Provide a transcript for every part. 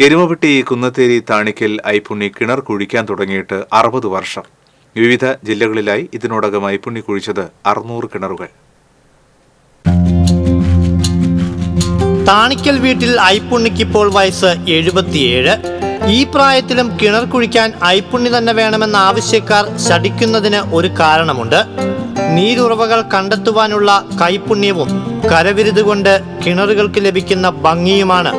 എരുമപ്പെട്ടി കുന്നത്തേരി താണിക്കൽ ഐപ്പുണ്ണി കിണർ കുഴിക്കാൻ തുടങ്ങിയിട്ട് അറുപത് വർഷം. വിവിധ ജില്ലകളിലായി ഇതിനോടകം ഐപ്പുണ്ണി കുഴിച്ചത് അറുന്നൂറ് കിണറുകൾ. താണിക്കൽ വീട്ടിൽ ഐപ്പുണ്ണിക്കിപ്പോൾ വയസ്സ് എഴുപത്തിയേഴ്. ഈ പ്രായത്തിലും കിണർ കുഴിക്കാൻ ഐപ്പുണ്ണി തന്നെ വേണമെന്ന ആവശ്യക്കാർ ശടിക്കുന്നതിന് ഒരു കാരണമുണ്ട്. നീരുറവകൾ കണ്ടെത്തുവാനുള്ള കൈപുണ്യവും കരവിരുത് കൊണ്ട് കിണറുകൾക്ക് ലഭിക്കുന്ന ഭംഗിയുമാണ്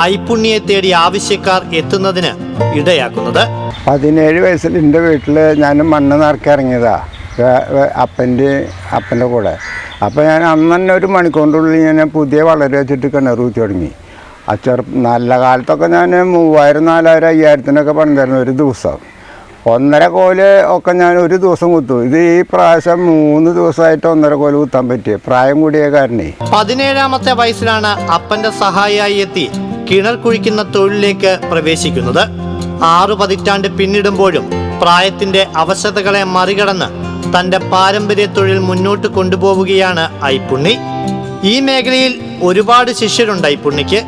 ഐപ്പുണ്ണിയെ തേടി ആവശ്യക്കാർ എത്തുന്നതിന് ഇടയാക്കുന്നത്. പതിനേഴ് വയസ്സിൽ എന്റെ വീട്ടിൽ ഞാൻ മണ്ണ് നിറക്കി ഇറങ്ങിയതാ. വേ- വേ- അപ്പന്റെ അപ്പന്റെ കൂടെ. അപ്പോൾ ഞാൻ അന്ന് തന്നെ ഒരു മണിക്കൂറിനുള്ളിൽ ഞാൻ പുതിയ വളരെ വെച്ചിട്ട് കിണർ ഊറ്റി തുടങ്ങി. ആ ചെറു നല്ല കാലത്തൊക്കെ ഞാൻ മൂവായിരം നാലായിരം അയ്യായിരത്തിനൊക്കെ പണിതായിരുന്നു ഒരു ദിവസം. ഒന്നര കോൽ ഒക്കെ ഞാൻ ഒരു ദിവസം കുത്തു. ഇത് ഈ പ്രാവശ്യം മൂന്ന് ദിവസമായിട്ട് ഒന്നര കോൽ കുത്താൻ പറ്റിയ. പ്രായം കൂടിയ കാരണേ. പതിനേഴാമത്തെ വയസ്സിലാണ് അപ്പന്റെ സഹായിയായി എത്തി കിണർ കുഴിക്കുന്ന തൊഴിലിലേക്ക് പ്രവേശിക്കുന്നത്. ആറു പതിറ്റാണ്ട് പിന്നിടുമ്പോഴും പ്രായത്തിന്റെ അവശതകളെ മറികടന്ന് തന്റെ പാരമ്പര്യ തൊഴിൽ മുന്നോട്ട് കൊണ്ടുപോവുകയാണ് ഐപ്പുണ്ണി ഈ മേഖലയിൽ ഒരുപാട് ശിഷ്യരുണ്ട് ഐപ്പുണ്ണിക്ക്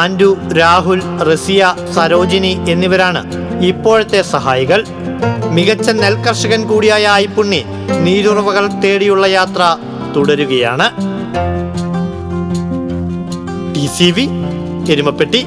ആൻഡു രാഹുൽ റസിയ സരോജിനി എന്നിവരാണ് ഇപ്പോഴത്തെ സഹായികൾ. മികച്ച നെൽകർഷകൻ കൂടിയായ ഐപ്പുണ്ണി നീരുറവകൾ തേടിയുള്ള യാത്ര തുടരുകയാണ്. ടി എരുമപ്പെട്ടി